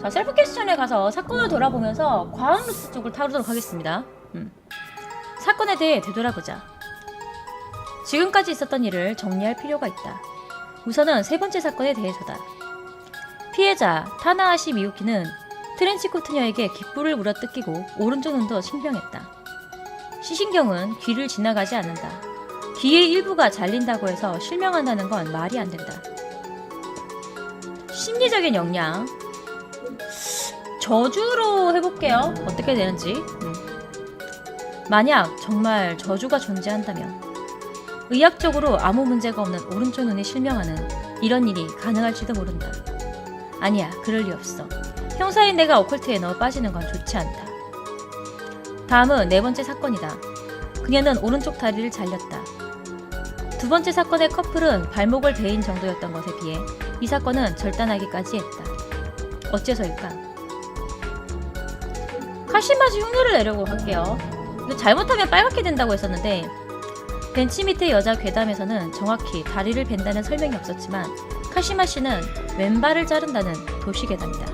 자, 셀프 캐스션에 가서 사건을 돌아보면서 과학 루트 쪽을 타르도록 하겠습니다. 음. 사건에 대해 되돌아보자. 지금까지 있었던 일을 정리할 필요가 있다. 우선은 세 번째 사건에 대해서다. 피해자 타나하시 미유키는 트렌치 코트녀에게 귓불을 물어뜯기고 오른쪽 눈도 신병했다. 시신경은 귀를 지나가지 않는다. 귀의 일부가 잘린다고 해서 실명한다는 건 말이 안 된다. 심리적인 역량. 저주로 해볼게요. 어떻게 되는지. 음. 만약 정말 저주가 존재한다면 의학적으로 아무 문제가 없는 오른쪽 눈이 실명하는 이런 일이 가능할지도 모른다. 아니야, 그럴 리 없어. 형사인 내가 오컬트에 넣어 빠지는 건 좋지 않다. 다음은 네 번째 사건이다. 그녀는 오른쪽 다리를 잘렸다. 두 번째 사건의 커플은 발목을 베인 정도였던 것에 비해 이 사건은 절단하기까지 했다. 어째서일까? 카시마시 흉내를 내려고 할게요. 이거 잘못하면 빨갛게 된다고 했었는데 벤치 밑의 여자 괴담에서는 정확히 다리를 벤다는 설명이 없었지만 카시마 씨는 왼발을 자른다는 도시 괴담이다.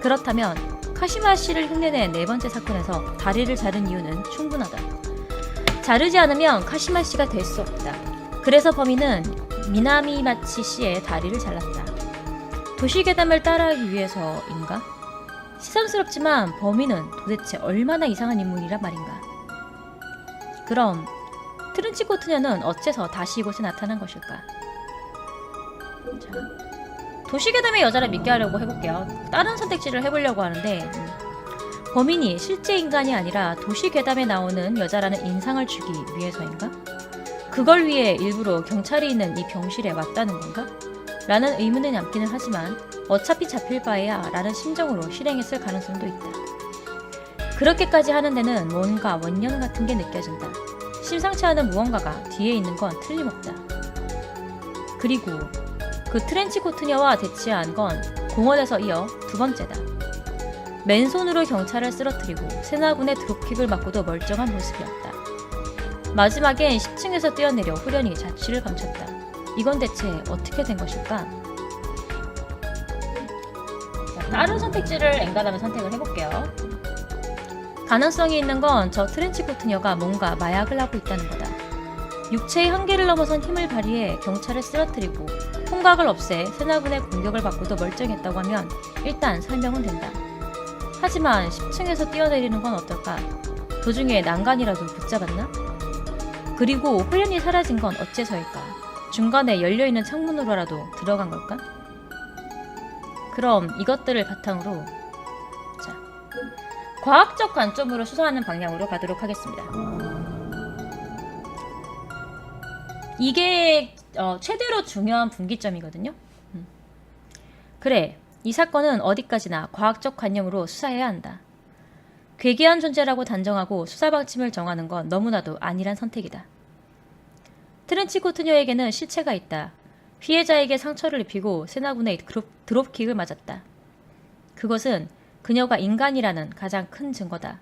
그렇다면 카시마 씨를 흉내낸 네 번째 사건에서 다리를 자른 이유는 충분하다. 자르지 않으면 카시마 씨가 될 수 없다. 그래서 범인은 미나미 마치 씨의 다리를 잘랐다. 도시 괴담을 따라하기 위해서인가? 시선스럽지만 범인은 도대체 얼마나 이상한 인물이란 말인가? 그럼 트른치코 트녀는 어째서 다시 이곳에 나타난 것일까? 자, 도시괴담의 여자를 믿게 하려고 해볼게요. 다른 선택지를 해보려고 하는데 음, 범인이 실제 인간이 아니라 도시괴담에 나오는 여자라는 인상을 주기 위해서인가? 그걸 위해 일부러 경찰이 있는 이 병실에 왔다는 건가? 라는 의문은 남기는 하지만 어차피 잡힐 바에야 라는 심정으로 실행했을 가능성도 있다. 그렇게까지 하는 데는 뭔가 원년 같은 게 느껴진다. 심상치 않은 무언가가 뒤에 있는 건 틀림없다. 그리고 그 트렌치 코트녀와 대치한 건 공원에서 이어 두 번째다. 맨손으로 경찰을 쓰러뜨리고 세나군의 드롭킥을 맞고도 멀쩡한 모습이었다. 마지막엔 10층에서 뛰어내려 후련히 자취를 감췄다. 이건 대체 어떻게 된 것일까? 자, 다른 선택지를 엔간하면 선택을 해볼게요. 가능성이 있는 건 저 트렌치 코트녀가 뭔가 마약을 하고 있다는 거다. 육체의 한계를 넘어선 힘을 발휘해 경찰을 쓰러뜨리고 통각을 없애 세나군의 공격을 받고도 멀쩡했다고 하면 일단 설명은 된다. 하지만 10층에서 뛰어내리는 건 어떨까? 도중에 난간이라도 붙잡았나? 그리고 훈련이 사라진 건 어째서일까? 중간에 열려있는 창문으로라도 들어간 걸까? 그럼 이것들을 바탕으로 자, 과학적 관점으로 수사하는 방향으로 가도록 하겠습니다. 이게 어, 최대로 중요한 분기점이거든요. 음. 그래, 이 사건은 어디까지나 과학적 관념으로 수사해야 한다. 괴기한 존재라고 단정하고 수사 방침을 정하는 건 너무나도 안일한 선택이다. 트렌치 코트녀에게는 실체가 있다. 피해자에게 상처를 입히고 세나군의 드롭, 드롭 킥을 맞았다. 그것은 그녀가 인간이라는 가장 큰 증거다.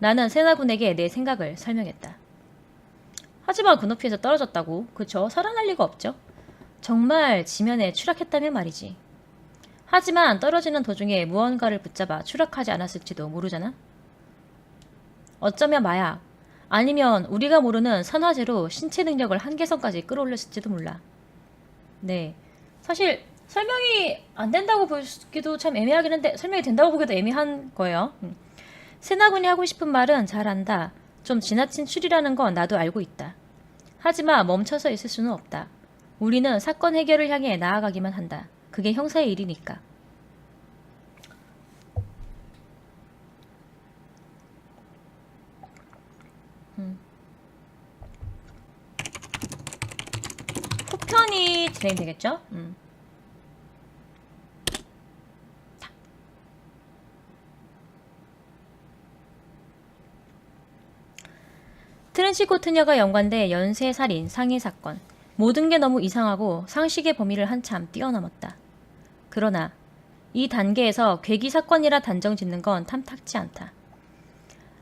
나는 세나군에게 내 생각을 설명했다. 하지만 그 높이에서 떨어졌다고. 그쵸? 살아날 리가 없죠. 정말 지면에 추락했다면 말이지. 하지만 떨어지는 도중에 무언가를 붙잡아 추락하지 않았을지도 모르잖아? 어쩌면 마약, 아니면 우리가 모르는 산화제로 신체 능력을 한계선까지 끌어올렸을지도 몰라. 네. 사실 설명이 안 된다고 보기도 참 애매하긴 한데 설명이 된다고 보기도 애매한 거예요. 음. 세나군이 하고 싶은 말은 잘 안다. 좀 지나친 추리라는 건 나도 알고 있다. 하지만 멈춰서 있을 수는 없다. 우리는 사건 해결을 향해 나아가기만 한다. 그게 형사의 일이니까. 천천히 진행되겠죠? 음. 트렌치코트녀가 연관돼 연쇄살인, 상해사건 모든 게 너무 이상하고 상식의 범위를 한참 뛰어넘었다. 그러나 이 단계에서 괴기사건이라 단정짓는 건 탐탁지 않다.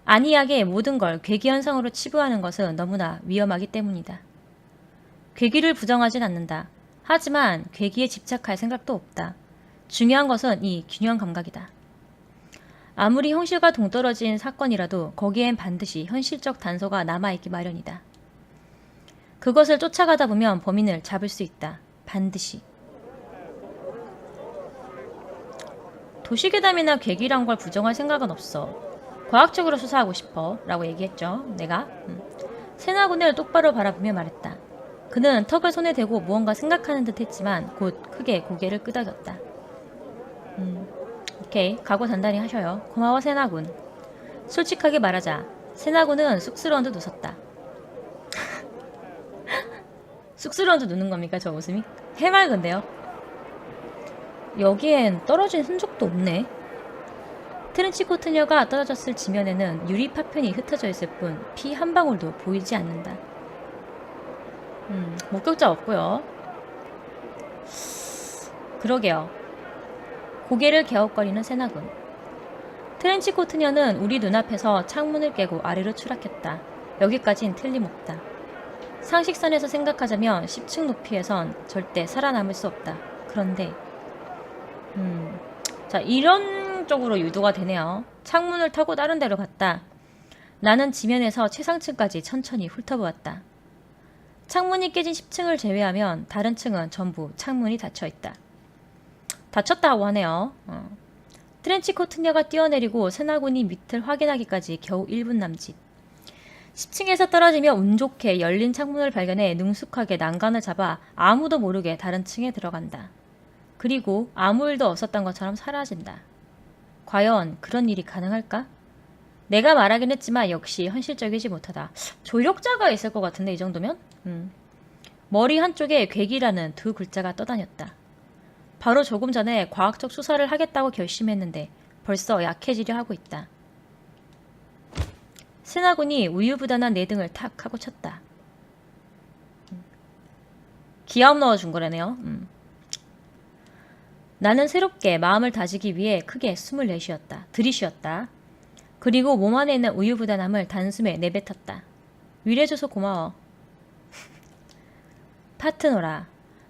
안이하게 모든 걸 괴기현상으로 치부하는 것은 너무나 위험하기 때문이다. 괴기를 부정하진 않는다. 하지만 괴기에 집착할 생각도 없다. 중요한 것은 이 균형 감각이다. 아무리 형식과 동떨어진 사건이라도 거기엔 반드시 현실적 단서가 남아있기 마련이다. 그것을 쫓아가다 보면 범인을 잡을 수 있다. 반드시. 도시괴담이나 괴기란 걸 부정할 생각은 없어. 과학적으로 수사하고 싶어. 라고 얘기했죠. 내가. 음. 세나군을 똑바로 바라보며 말했다. 그는 턱을 손에 대고 무언가 생각하는 듯 했지만 곧 크게 고개를 끄덕였다. 음, 오케이. 각오 단단히 하셔요. 고마워, 세나군. 솔직하게 말하자. 세나군은 쑥스러운 듯 웃었다. 쑥스러운 듯 웃는 겁니까, 저 웃음이? 해맑은데요? 여기엔 떨어진 흔적도 없네. 트렌치코트녀가 떨어졌을 지면에는 유리 파편이 흩어져 있을 뿐 피 한 방울도 보이지 않는다. 음, 목격자 없고요. 그러게요. 고개를 갸웃거리는 세나군. 트렌치 코트녀는 우리 눈앞에서 창문을 깨고 아래로 추락했다. 여기까진 틀림없다. 상식선에서 생각하자면 10층 높이에선 절대 살아남을 수 없다. 그런데 음, 자 이런 쪽으로 유도가 되네요. 창문을 타고 다른 데로 갔다. 나는 지면에서 최상층까지 천천히 훑어보았다. 창문이 깨진 10층을 제외하면 다른 층은 전부 창문이 닫혀 있다. 닫혔다고 하네요. 어. 트렌치코트녀가 뛰어내리고 세나군이 밑을 확인하기까지 겨우 1분 남짓. 10층에서 떨어지며 운 좋게 열린 창문을 발견해 능숙하게 난간을 잡아 아무도 모르게 다른 층에 들어간다. 그리고 아무 일도 없었던 것처럼 사라진다. 과연 그런 일이 가능할까? 내가 말하긴 했지만 역시 현실적이지 못하다. 조력자가 있을 것 같은데 이 정도면? 음. 머리 한쪽에 괴기라는 두 글자가 떠다녔다. 바로 조금 전에 과학적 수사를 하겠다고 결심했는데 벌써 약해지려 하고 있다. 스나군이 우유부단한 내 등을 탁 하고 쳤다. 음. 기합 넣어준 거라네요. 음. 나는 새롭게 마음을 다지기 위해 크게 숨을 내쉬었다. 들이쉬었다. 그리고 몸 안에 있는 우유부단함을 단숨에 내뱉었다. 위로해줘서 고마워. 파트너라.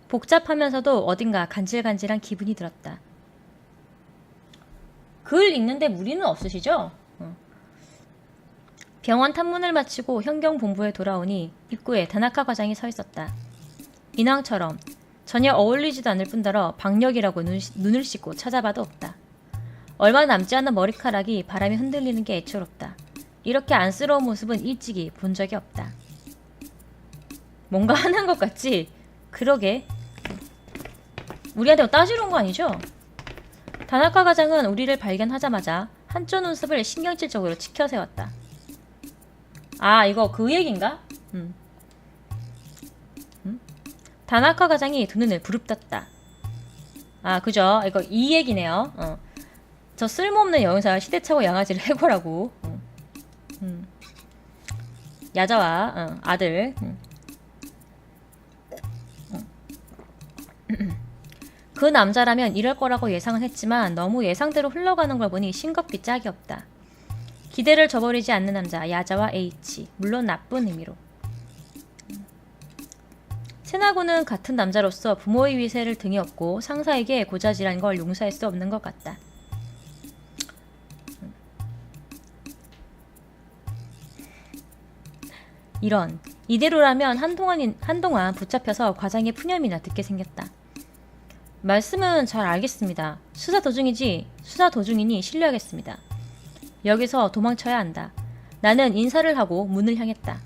복잡하면서도 어딘가 간질간질한 기분이 들었다. 글 읽는데 무리는 없으시죠? 어. 병원 탐문을 마치고 현경본부에 돌아오니 입구에 다나카 과장이 서 있었다. 인왕처럼 전혀 어울리지도 않을 뿐더러 박력이라고 눈, 눈을 씻고 찾아봐도 없다. 얼마 남지 않은 머리카락이 바람에 흔들리는 게 애처롭다. 이렇게 안쓰러운 모습은 일찍이 본 적이 없다. 뭔가 하는 것 같지? 그러게. 우리한테 뭐 따지러 온 거 아니죠? 다나카 과장은 우리를 발견하자마자 한쪽 눈썹을 신경질적으로 치켜 세웠다. 아, 이거 그 얘긴가? 음. 음? 다나카 과장이 두 눈을 부릅떴다. 아, 그죠? 이거 이 얘기네요. 어. 저 쓸모없는 여행사 시대착오 양아지를 해고라고. 어. 음. 야자와 어, 아들. 음. 그 남자라면 이럴 거라고 예상은 했지만 너무 예상대로 흘러가는 걸 보니 싱겁기 짝이 없다. 기대를 저버리지 않는 남자 야자와 H 물론 나쁜 의미로. 세나고는 같은 남자로서 부모의 위세를 등에 업고 상사에게 고자질한 걸 용서할 수 없는 것 같다. 이런 이대로라면 한동안 한동안 붙잡혀서 과장의 푸념이 나 듣게 생겼다. 말씀은 잘 알겠습니다. 수사 도중이지 수사 도중이니 신뢰하겠습니다. 여기서 도망쳐야 한다. 나는 인사를 하고 문을 향했다.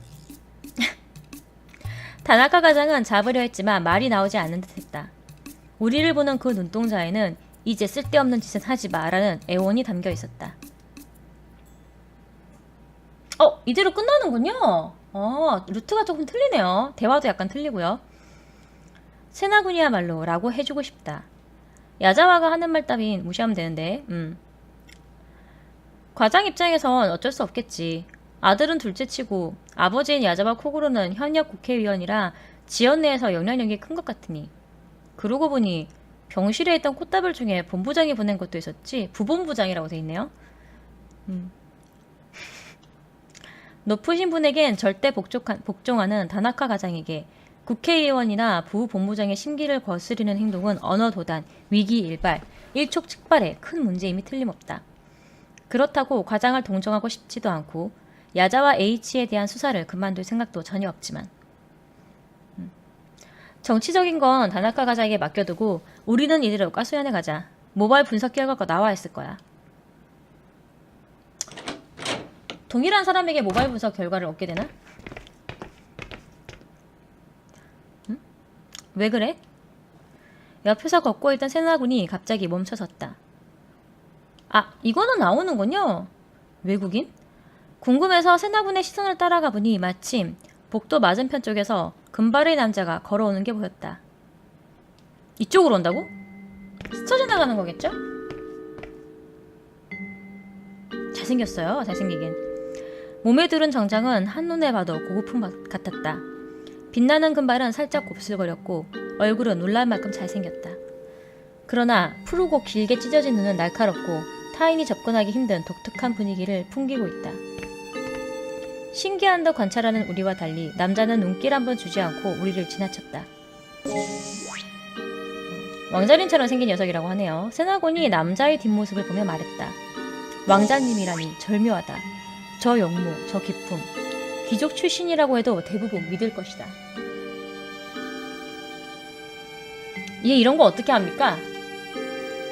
다나카 과장은 잡으려 했지만 말이 나오지 않는 듯했다. 우리를 보는 그 눈동자에는 이제 쓸데없는 짓은 하지 마라는 애원이 담겨 있었다. 어, 이대로 끝나는군요. 어, 루트가 조금 틀리네요. 대화도 약간 틀리고요. 세나군이야말로 라고 해주고 싶다. 야자와가 하는 말 따윈 무시하면 되는데, 음. 과장 입장에선 어쩔 수 없겠지. 아들은 둘째치고 아버지인 야자와 코구로는 현역 국회의원이라 지연 내에서 영향력이 큰 것 같으니. 그러고 보니 병실에 있던 꽃다발 중에 본부장이 보낸 것도 있었지. 부본부장이라고 돼 있네요. 음. 높으신 분에겐 절대 복종하는 다나카 가장에게 국회의원이나 부본부장의 심기를 거스르는 행동은 언어 도단, 위기 일발, 일촉즉발의 큰 문제임이 틀림없다. 그렇다고 과장을 동정하고 싶지도 않고 야자와 H에 대한 수사를 그만둘 생각도 전혀 없지만 음. 정치적인 건 다나카 가자에게 맡겨두고 우리는 이대로 가수연에 가자. 모바일 분석 결과가 나와 있을 거야. 동일한 사람에게 모바일 분석 결과를 얻게 되나? 응? 왜 그래? 옆에서 걷고 있던 세나군이 갑자기 멈춰섰다. 아, 이거는 나오는군요. 외국인? 궁금해서 세나군의 시선을 따라가 보니 마침 복도 맞은편 쪽에서 금발의 남자가 걸어오는 게 보였다. 이쪽으로 온다고? 스쳐 지나가는 거겠죠? 잘생겼어요. 잘생기긴. 몸에 두른 정장은 한눈에 봐도 고급품 같- 같았다. 빛나는 금발은 살짝 곱슬거렸고 얼굴은 놀랄 만큼 잘생겼다. 그러나 푸르고 길게 찢어진 눈은 날카롭고 타인이 접근하기 힘든 독특한 분위기를 풍기고 있다. 신기한 듯 관찰하는 우리와 달리 남자는 눈길 한번 주지 않고 우리를 지나쳤다. 왕자님처럼 생긴 녀석이라고 하네요. 세나곤이 남자의 뒷모습을 보며 말했다. 왕자님이라니 절묘하다. 저 영모, 저 기품. 귀족 출신이라고 해도 대부분 믿을 것이다. 얘 이런 거 어떻게 합니까?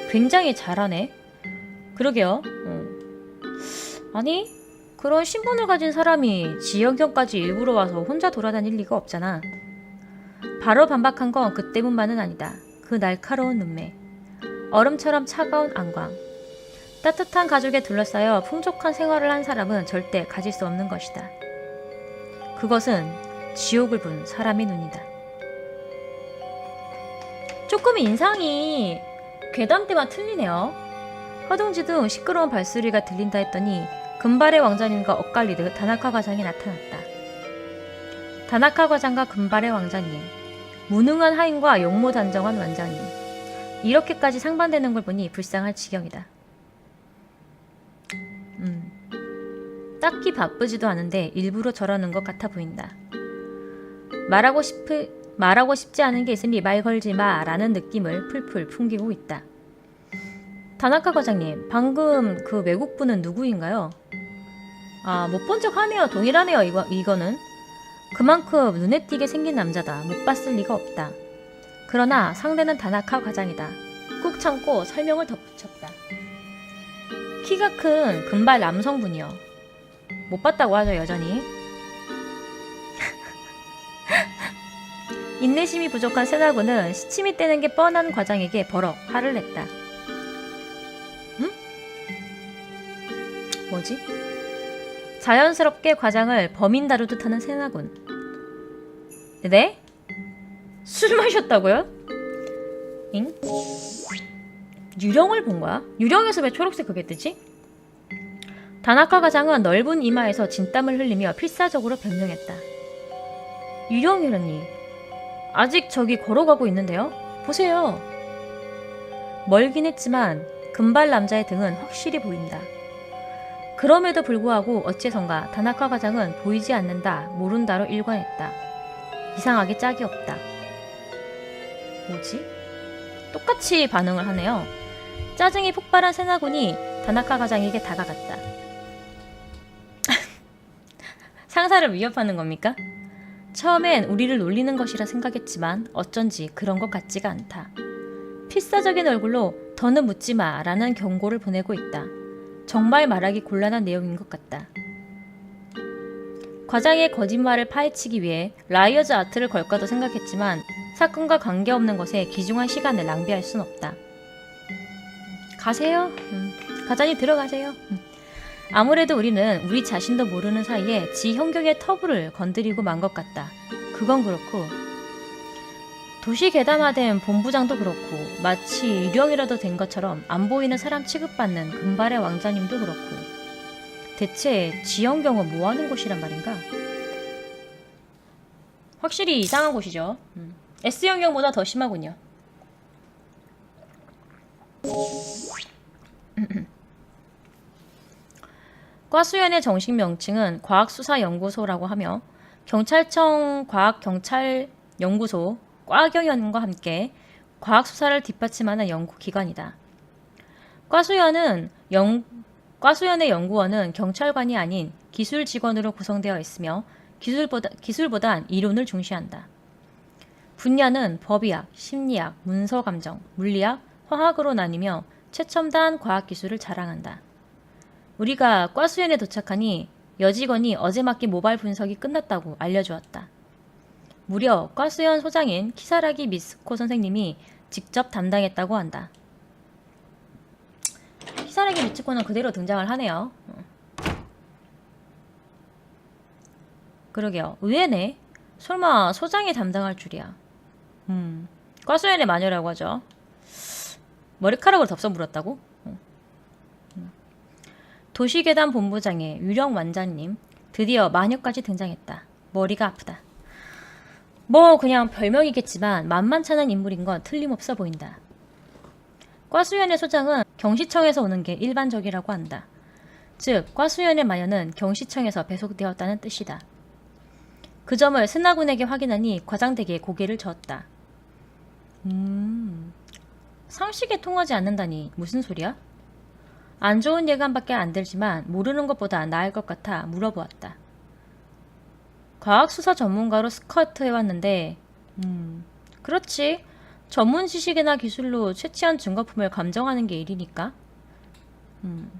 굉장히 잘하네. 그러게요. 어. 아니, 그런 신분을 가진 사람이 지역경까지 일부러 와서 혼자 돌아다닐 리가 없잖아. 바로 반박한 건 그 때문만은 아니다. 그 날카로운 눈매. 얼음처럼 차가운 안광. 따뜻한 가족에 둘러싸여 풍족한 생활을 한 사람은 절대 가질 수 없는 것이다. 그것은 지옥을 본 사람의 눈이다. 조금 인상이 괴담 때만 틀리네요. 허둥지둥 시끄러운 발소리가 들린다 했더니 금발의 왕자님과 엇갈리듯 다나카 과장이 나타났다. 다나카 과장과 금발의 왕자님, 무능한 하인과 용모 단정한 원장님. 이렇게까지 상반되는 걸 보니 불쌍할 지경이다. 딱히 바쁘지도 않은데 일부러 저러는 것 같아 보인다. 말하고 싶을 말하고 싶지 않은 게 있으니 말 걸지 마 라는 느낌을 풀풀 풍기고 있다. 다나카 과장님, 방금 그 외국분은 누구인가요? 아, 못 본 척 하네요. 동일하네요. 이거 이거는. 그만큼 눈에 띄게 생긴 남자다. 못 봤을 리가 없다. 그러나 상대는 다나카 과장이다. 꾹 참고 설명을 덧붙였다. 키가 큰 금발 남성분이요. 못 봤다고 하죠, 여전히. 인내심이 부족한 세나군은 시침이 떼는 게 뻔한 과장에게 버럭 화를 냈다. 응? 뭐지? 자연스럽게 과장을 범인 다루듯 하는 세나군. 네? 술 마셨다고요? 잉? 유령을 본 거야? 유령에서 왜 초록색 그게 뜨지? 다나카 과장은 넓은 이마에서 진땀을 흘리며 필사적으로 변명했다. 유령이라니. 아직 저기 걸어가고 있는데요? 보세요. 멀긴 했지만 금발 남자의 등은 확실히 보인다. 그럼에도 불구하고 어째선가 다나카 과장은 보이지 않는다, 모른다로 일관했다. 이상하게 짝이 없다. 뭐지? 똑같이 반응을 하네요. 짜증이 폭발한 세나군이 다나카 과장에게 다가갔다. 상사를 위협하는 겁니까? 처음엔 우리를 놀리는 것이라 생각했지만 어쩐지 그런 것 같지가 않다. 필사적인 얼굴로 더는 묻지 마 라는 경고를 보내고 있다. 정말 말하기 곤란한 내용인 것 같다. 과장의 거짓말을 파헤치기 위해 라이어즈 아트를 걸까도 생각했지만 사건과 관계없는 것에 귀중한 시간을 낭비할 순 없다. 가세요. 음, 과장님 들어가세요. 음. 아무래도 우리는 우리 자신도 모르는 사이에 지 형경의 터부를 건드리고 만 것 같다. 그건 그렇고 도시 괴담화된 본부장도 그렇고 마치 유령이라도 된 것처럼 안 보이는 사람 취급받는 금발의 왕자님도 그렇고 대체 지형경은 뭐 하는 곳이란 말인가? 확실히 이상한 곳이죠. 음. S형경보다 더 심하군요. 과수연의 정식 명칭은 과학수사연구소라고 하며 경찰청 과학경찰 연구소, 과경연과 함께 과학 수사를 뒷받침하는 연구기관이다. 과수연은 연, 과수연의 연구원은 경찰관이 아닌 기술 직원으로 구성되어 있으며 기술보다, 기술보단 이론을 중시한다. 분야는 법의학, 심리학, 문서감정, 물리학, 화학으로 나뉘며 최첨단 과학기술을 자랑한다. 우리가 과수연에 도착하니 여직원이 어제 맡긴 모발 분석이 끝났다고 알려주었다. 무려 과수연 소장인 키사라기 미스코 선생님이 직접 담당했다고 한다. 키사라기 미츠코는 그대로 등장을 하네요. 어. 그러게요. 의외네. 설마 소장이 담당할 줄이야. 음. 과수연의 마녀라고 하죠. 머리카락으로 덥석 물었다고? 도시계단 본부장의 유령 완자님 드디어 마녀까지 등장했다. 머리가 아프다. 뭐 그냥 별명이겠지만 만만찮은 인물인 건 틀림없어 보인다. 과수연의 소장은 경시청에서 오는 게 일반적이라고 한다. 즉, 과수연의 마녀는 경시청에서 배속되었다는 뜻이다. 그 점을 스나군에게 확인하니 과장되게 고개를 저었다. 음, 상식에 통하지 않는다니 무슨 소리야? 안 좋은 예감밖에 안 들지만 모르는 것보다 나을 것 같아 물어보았다. 과학수사 전문가로 스카우트 해왔는데, 음, 그렇지. 전문 지식이나 기술로 채취한 증거품을 감정하는 게 일이니까. 음.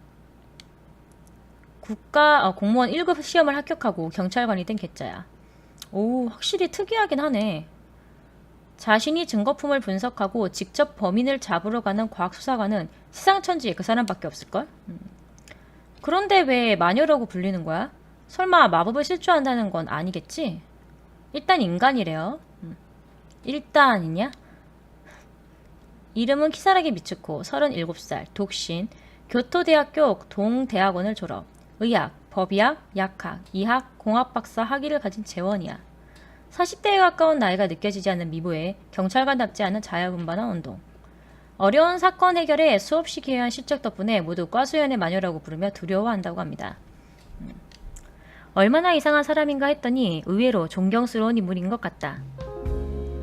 국가 어, 공무원 1급 시험을 합격하고 경찰관이 된 개짜야. 오, 확실히 특이하긴 하네. 자신이 증거품을 분석하고 직접 범인을 잡으러 가는 과학수사관은 세상 천지에 그 사람밖에 없을걸? 음. 그런데 왜 마녀라고 불리는 거야? 설마 마법을 실조한다는 건 아니겠지? 일단 인간이래요. 음. 일단이냐? 이름은 키사라기 미츠코, 37살, 독신, 교토대학교 동대학원을 졸업, 의학, 법의학, 약학, 이학, 공학박사 학위를 가진 재원이야. 40대에 가까운 나이가 느껴지지 않는 미모에 경찰관답지 않은 자야분반한 운동. 어려운 사건 해결에 수없이 기여한 실적 덕분에 모두 과수연의 마녀라고 부르며 두려워한다고 합니다. 음. 얼마나 이상한 사람인가 했더니 의외로 존경스러운 인물인 것 같다.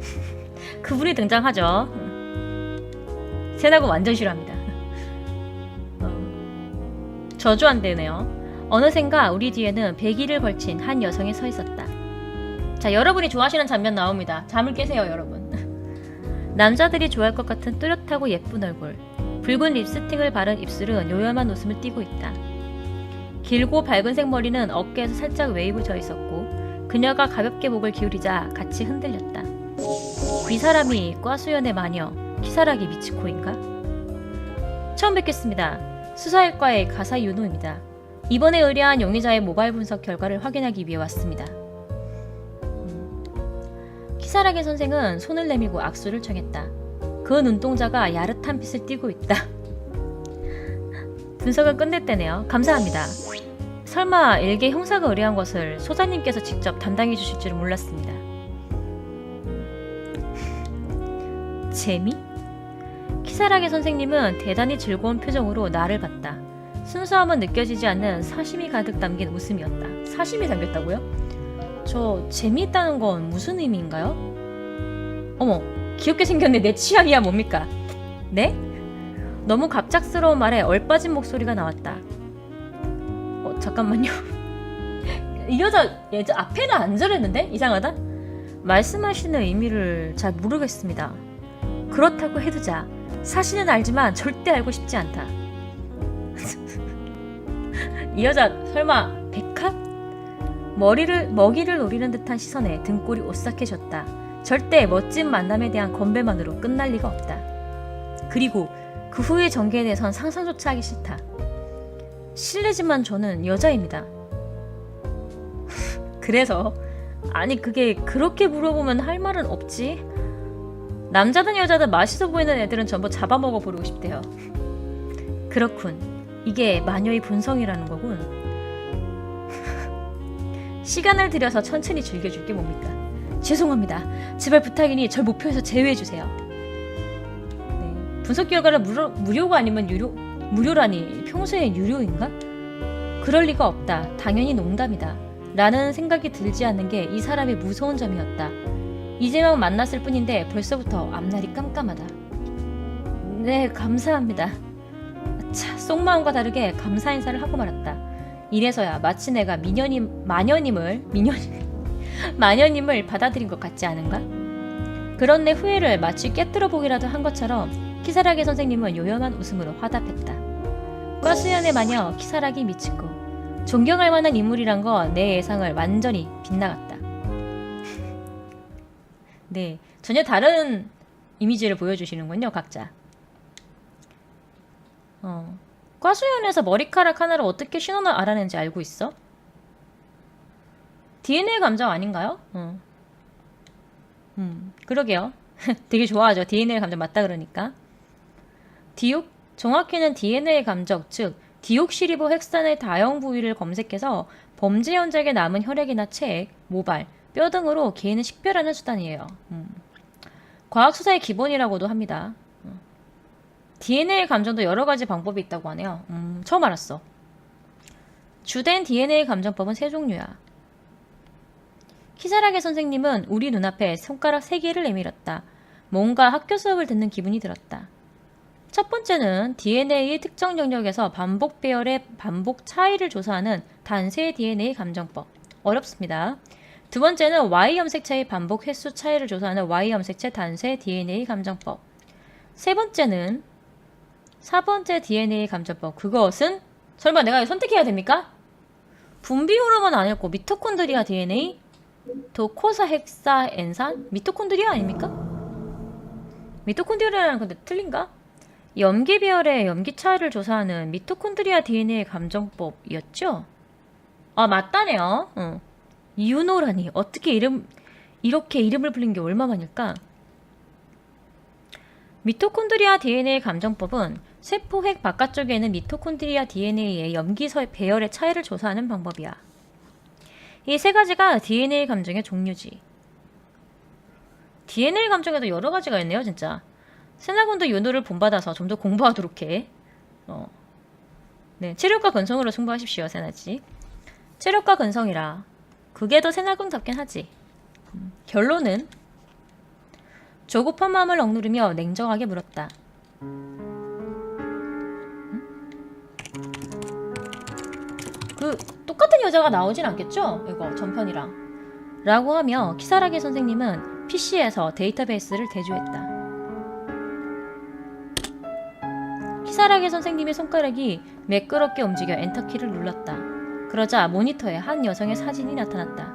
그분이 등장하죠. 음. 세나고 완전 싫어합니다. 어. 저주한대네요. 어느샌가 우리 뒤에는 백일을 걸친 한 여성이 서 있었다. 자, 여러분이 좋아하시는 장면 나옵니다. 잠을 깨세요, 여러분. 남자들이 좋아할 것 같은 뚜렷하고 예쁜 얼굴. 붉은 립스틱을 바른 입술은 요염한 웃음을 띠고 있다. 길고 밝은색 머리는 어깨에서 살짝 웨이브 져 있었고 그녀가 가볍게 목을 기울이자 같이 흔들렸다. 이 사람이 과수연의 마녀 키사라기 미치코인가? 처음 뵙겠습니다. 수사일과의 가사 윤호입니다. 이번에 의뢰한 용의자의 모바일 분석 결과를 확인하기 위해 왔습니다. 음. 키사라기 선생은 손을 내밀고 악수를 청했다. 그 눈동자가 야릇한 빛을 띠고 있다. 분석을 끝냈대네요. 감사합니다. 설마 일개 형사가 의뢰한 것을 소장님께서 직접 담당해 주실 줄은 몰랐습니다. 재미? 키사라기 선생님은 대단히 즐거운 표정으로 나를 봤다. 순수함은 느껴지지 않는 사심이 가득 담긴 웃음이었다. 사심이 담겼다고요? 저 재미있다는 건 무슨 의미인가요? 어머, 귀엽게 생겼네. 내 취향이야 뭡니까? 네? 너무 갑작스러운 말에 얼빠진 목소리가 나왔다. 어, 잠깐만요. 이 여자 예전 앞에는 안 저랬는데 이상하다. 말씀하시는 의미를 잘 모르겠습니다. 그렇다고 해두자. 사실은 알지만 절대 알고 싶지 않다. 이 여자 설마 백합? 머리를 먹이를 노리는 듯한 시선에 등골이 오싹해졌다. 절대 멋진 만남에 대한 건배만으로 끝날 리가 없다. 그리고 그 후의 전개에 대해선 상상조차 하기 싫다. 실례지만 저는 여자입니다. 그래서 아니 그게 그렇게 물어보면 할 말은 없지. 남자든 여자든 맛있어 보이는 애들은 전부 잡아먹어 버리고 싶대요. 그렇군. 이게 마녀의 본성이라는 거군. 시간을 들여서 천천히 즐겨줄 게 뭡니까? 죄송합니다. 제발 부탁이니 절 목표에서 제외해 주세요. 네. 분석 결과를 무료, 무료가 아니면 유료 무료라니 평소에 유료인가? 그럴 리가 없다. 당연히 농담이다. 라는 생각이 들지 않는 게 이 사람의 무서운 점이었다. 이제만 만났을 뿐인데 벌써부터 앞날이 깜깜하다. 네, 감사합니다. 차, 속마음과 다르게 감사 인사를 하고 말았다. 이래서야 마치 내가 미녀님, 마녀님을, 미녀, 마녀님을 받아들인 것 같지 않은가? 그런 내 후회를 마치 깨뜨려 보기라도 한 것처럼 키사라기 선생님은 요염한 웃음으로 화답했다. 과수연의 마녀 키사라기 미치코. 존경할 만한 인물이란 거내 예상을 완전히 빗나갔다. 네, 전혀 다른 이미지를 보여주시는군요, 각자. 어, 과수연에서 머리카락 하나를 어떻게 신원을 알아낸지 알고 있어? DNA 감정 아닌가요? 어. 음, 그러게요. 되게 좋아하죠. DNA 감정 맞다 그러니까. 디옥 정확히는 DNA 감정, 즉 디옥시리보 헥산의 다형 부위를 검색해서 범죄 현장에 남은 혈액이나 책, 모발, 뼈 등으로 개인을 식별하는 수단이에요. 음. 과학 수사의 기본이라고도 합니다. 음. DNA 감정도 여러 가지 방법이 있다고 하네요. 음, 처음 알았어. 주된 DNA 감정법은 세 종류야. 키사라게 선생님은 우리 눈앞에 손가락 세 개를 내밀었다. 뭔가 학교 수업을 듣는 기분이 들었다. 첫 번째는 DNA의 특정 영역에서 반복 배열의 반복 차이를 조사하는 단세 DNA 감정법. 어렵습니다. 두 번째는 Y 염색체의 반복 횟수 차이를 조사하는 Y 염색체 단세 DNA 감정법. 세 번째는 4번째 DNA 감정법. 그것은 설마 내가 선택해야 됩니까? 분비 호르몬 아닐고 미토콘드리아 DNA? 도코사 헥사 엔산? 미토콘드리아 아닙니까? 미토콘드리아라는 건데 틀린가? 염기 배열의 염기 차이를 조사하는 미토콘드리아 DNA 감정법이었죠? 아 맞다네요. 어. 유노라니 어떻게 이름 이렇게 이름을 불린 게 얼마만일까? 미토콘드리아 DNA 감정법은 세포 핵 바깥쪽에 있는 미토콘드리아 DNA의 염기 서 배열의 차이를 조사하는 방법이야. 이 세 가지가 DNA 감정의 종류지. DNA 감정에도 여러 가지가 있네요, 진짜. 세나군도 윤호를 본받아서 좀 더 공부하도록 해. 어. 네, 체력과 근성으로 승부하십시오, 세나지. 체력과 근성이라. 그게 더 세나군답긴 하지. 음, 결론은 조급한 마음을 억누르며 냉정하게 물었다. 그 똑같은 여자가 나오진 않겠죠? 이거 전편이랑. 라고 하며 키사라기 선생님은 PC에서 데이터베이스를 대조했다. 키사라기 선생님의 손가락이 매끄럽게 움직여 엔터키를 눌렀다. 그러자 모니터에 한 여성의 사진이 나타났다.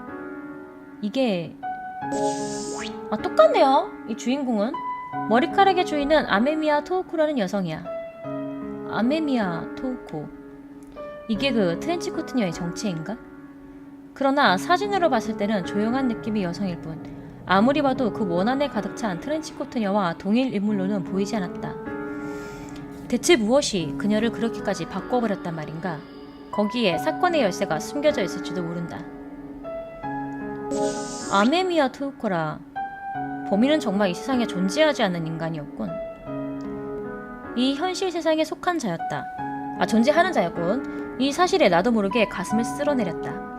이게 아 똑같네요. 이 주인공은 머리카락의 주인은 아메미야 토우코라는 여성이야. 아메미야 토우코. 이게 그 트렌치코트녀의 정체인가? 그러나 사진으로 봤을 때는 조용한 느낌의 여성일 뿐 아무리 봐도 그 원한에 가득 찬 트렌치코트녀와 동일 인물로는 보이지 않았다. 대체 무엇이 그녀를 그렇게까지 바꿔버렸단 말인가? 거기에 사건의 열쇠가 숨겨져 있을지도 모른다. 아메미야 토우코라 범인은 정말 이 세상에 존재하지 않는 인간이었군. 이 현실 세상에 속한 자였다. 아 존재하는 자였군. 이 사실에 나도 모르게 가슴을 쓸어내렸다.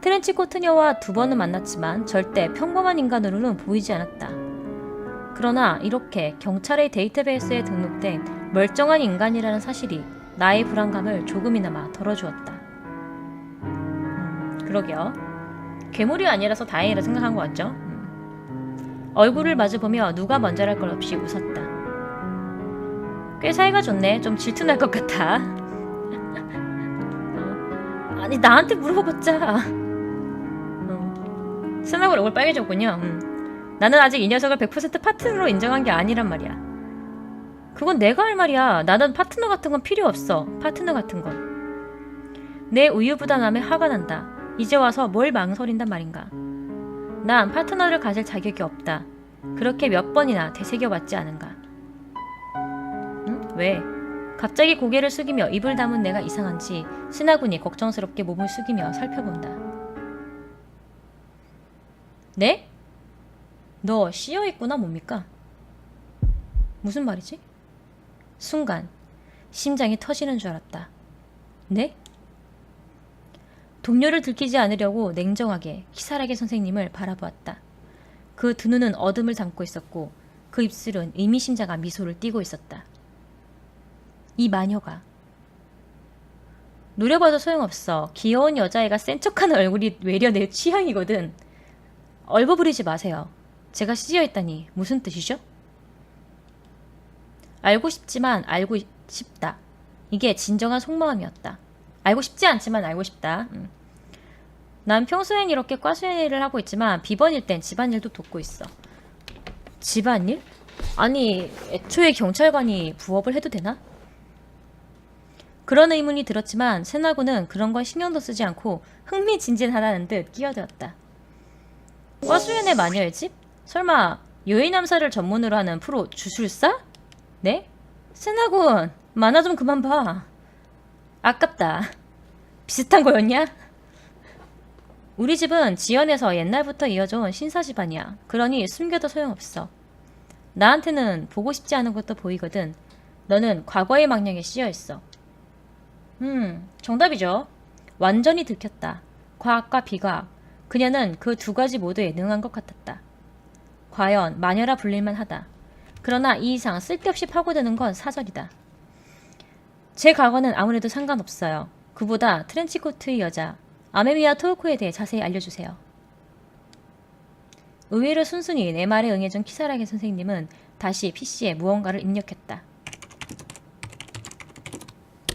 트렌치 코트녀와 두 번은 만났지만 절대 평범한 인간으로는 보이지 않았다. 그러나 이렇게 경찰의 데이터베이스에 등록된 멀쩡한 인간이라는 사실이 나의 불안감을 조금이나마 덜어주었다. 음, 그러게요. 괴물이 아니라서 다행이라 생각한 것 같죠? 음. 얼굴을 마주보며 누가 먼저랄 것 없이 웃었다. 꽤 사이가 좋네. 좀 질투날 것 같아. 어, 아니 나한테 물어봤자. 어. 스나골 얼굴 빨개졌군요. 음. 나는 아직 이 녀석을 100% 파트너로 인정한 게 아니란 말이야. 그건 내가 할 말이야. 나는 파트너 같은 건 필요 없어. 파트너 같은 건. 내 우유부단함에 화가 난다. 이제 와서 뭘 망설인단 말인가. 난 파트너를 가질 자격이 없다. 그렇게 몇 번이나 되새겨봤지 않은가. 응? 왜? 갑자기 고개를 숙이며 입을 다문 내가 이상한지 신하군이 걱정스럽게 몸을 숙이며 살펴본다. 네? 너 씌어있구나 뭡니까? 무슨 말이지? 순간 심장이 터지는 줄 알았다. 네? 동료를 들키지 않으려고 냉정하게 키사라게 선생님을 바라보았다. 그 두 눈은 어둠을 담고 있었고 그 입술은 의미심장한 미소를 띠고 있었다. 이 마녀가 노려봐도 소용없어. 귀여운 여자애가 센 척하는 얼굴이 외려 내 취향이거든. 얼버무리지 마세요. 제가 CG였다니 무슨 뜻이죠? 알고 싶지만 알고 싶다. 이게 진정한 속마음이었다. 알고 싶지 않지만 알고 싶다. 음. 난 평소엔 이렇게 과수일을 하고 있지만 비번일 땐 집안일도 돕고 있어. 집안일? 아니 애초에 경찰관이 부업을 해도 되나? 그런 의문이 들었지만 세나고는 그런 건 신경도 쓰지 않고 흥미진진하다는 듯 끼어들었다. 과수연의 마녀의 집? 설마 여인 암살을 전문으로 하는 프로 주술사? 네? 세나군 만화 좀 그만 봐. 아깝다. 비슷한 거였냐? 우리 집은 지연에서 옛날부터 이어져온 신사 집안이야. 그러니 숨겨도 소용없어. 나한테는 보고 싶지 않은 것도 보이거든. 너는 과거의 망령에 씌여 있어. 음, 정답이죠. 완전히 들켰다. 과학과 비과학. 그녀는 그 두 가지 모두에 능한 것 같았다. 과연 마녀라 불릴만 하다. 그러나 이 이상 쓸데없이 파고드는 건 사설이다. 제 과거는 아무래도 상관없어요. 그보다 트렌치코트의 여자, 아메미아 토우코에 대해 자세히 알려주세요. 의외로 순순히 내 말에 응해준 키사라게 선생님은 다시 PC에 무언가를 입력했다.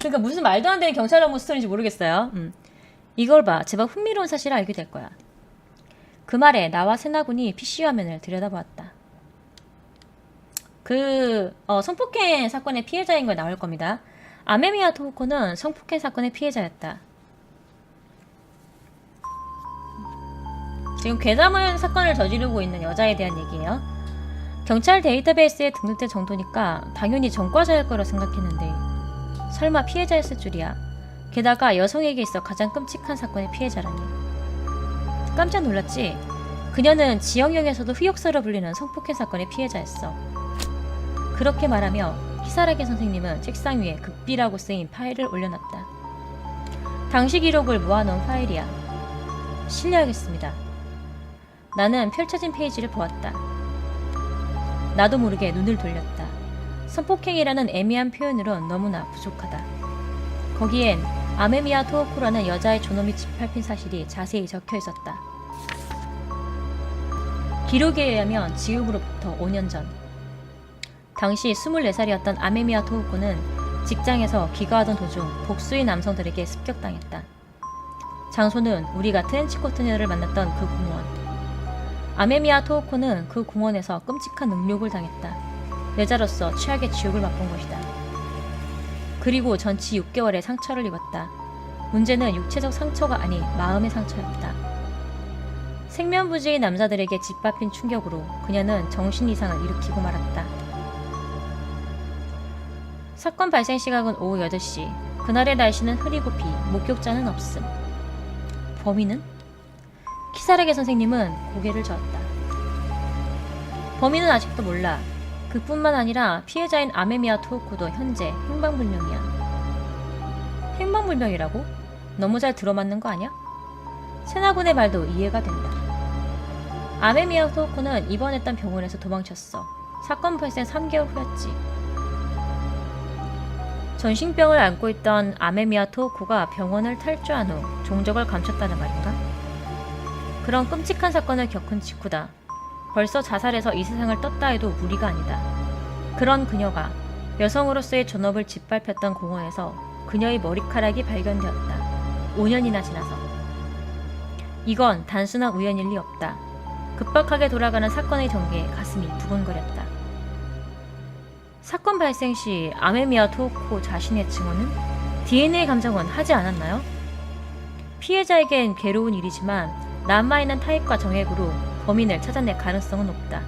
그러니까 무슨 말도 안 되는 경찰 업무 스토리인지 모르겠어요. 음. 이걸 봐. 제발 흥미로운 사실을 알게 될 거야. 그 말에 나와 세나군이 PC 화면을 들여다보았다. 그 어, 성폭행 사건의 피해자인 걸 나올 겁니다. 아메미야 토우코는 성폭행 사건의 피해자였다. 지금 괴담을 사건을 저지르고 있는 여자에 대한 얘기예요. 경찰 데이터베이스에 등록된 정도니까 당연히 전과자일 거라 생각했는데 설마 피해자였을 줄이야. 게다가 여성에게 있어 가장 끔찍한 사건의 피해자라니. 깜짝 놀랐지? 그녀는 지역령에서도 휘욕사로 불리는 성폭행 사건의 피해자였어. 그렇게 말하며 히사라게 선생님은 책상 위에 극비라고 쓰인 파일을 올려놨다. 당시 기록을 모아놓은 파일이야. 실례하겠습니다. 나는 펼쳐진 페이지를 보았다. 나도 모르게 눈을 돌렸다. 성폭행이라는 애매한 표현으론 너무나 부족하다. 거기엔 아메미야 토오코라는 여자의 존엄이 짓밟힌 사실이 자세히 적혀 있었다. 기록에 의하면 지금으로부터 5년 전, 당시 24살이었던 아메미야 토오코는 직장에서 귀가하던 도중 복수의 남성들에게 습격당했다. 장소는 우리가 트렌치코트녀를 만났던 그 공원. 아메미야 토오코는 그 공원에서 끔찍한 능욕을 당했다. 여자로서 최악의 지옥을 맛본 것이다. 그리고 전치 6개월의 상처를 입었다. 문제는 육체적 상처가 아닌 마음의 상처였다. 생면부지의 남자들에게 짓밟힌 충격으로 그녀는 정신 이상을 일으키고 말았다. 사건 발생 시각은 오후 8시. 그날의 날씨는 흐리고 비, 목격자는 없음. 범인은? 키사라게 선생님은 고개를 저었다. 범인은 아직도 몰라. 그뿐만 아니라 피해자인 아메미아 토우코도 현재 행방불명이야. 행방불명이라고? 너무 잘 들어맞는 거 아니야? 세나군의 말도 이해가 된다. 아메미아 토우코는 입원했던 병원에서 도망쳤어. 사건 발생 3개월 후였지. 전신병을 안고 있던 아메미아 토우코가 병원을 탈주한 후 종적을 감췄다는 말인가? 그런 끔찍한 사건을 겪은 직후다. 벌써 자살해서 이 세상을 떴다 해도 무리가 아니다. 그런 그녀가 여성으로서의 존업을 짓밟혔던 공원에서 그녀의 머리카락이 발견되었다. 5년이나 지나서. 이건 단순한 우연일 리 없다. 급박하게 돌아가는 사건의 전개에 가슴이 두근거렸다. 사건 발생 시 아메미아 토코 자신의 증언은 DNA 감정은 하지 않았나요? 피해자에겐 괴로운 일이지만 남아있는 타입과 정액으로 범인을 찾아낼 가능성은 높다.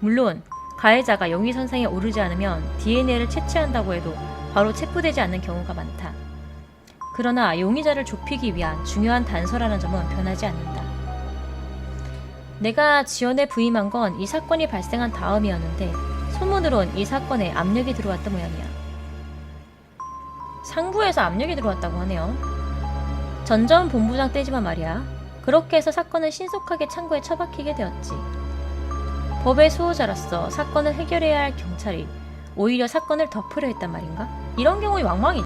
물론 가해자가 용의선상에 오르지 않으면 DNA를 채취한다고 해도 바로 체포되지 않는 경우가 많다. 그러나 용의자를 좁히기 위한 중요한 단서라는 점은 변하지 않는다. 내가 지연에 부임한 건 이 사건이 발생한 다음이었는데 소문으론 이 사건에 압력이 들어왔던 모양이야. 상부에서 압력이 들어왔다고 하네요. 전전 본부장 때지만 말이야. 그렇게 해서 사건은 신속하게 창고에 처박히게 되었지. 법의 수호자로서 사건을 해결해야 할 경찰이 오히려 사건을 덮으려 했단 말인가? 이런 경우에 왕왕이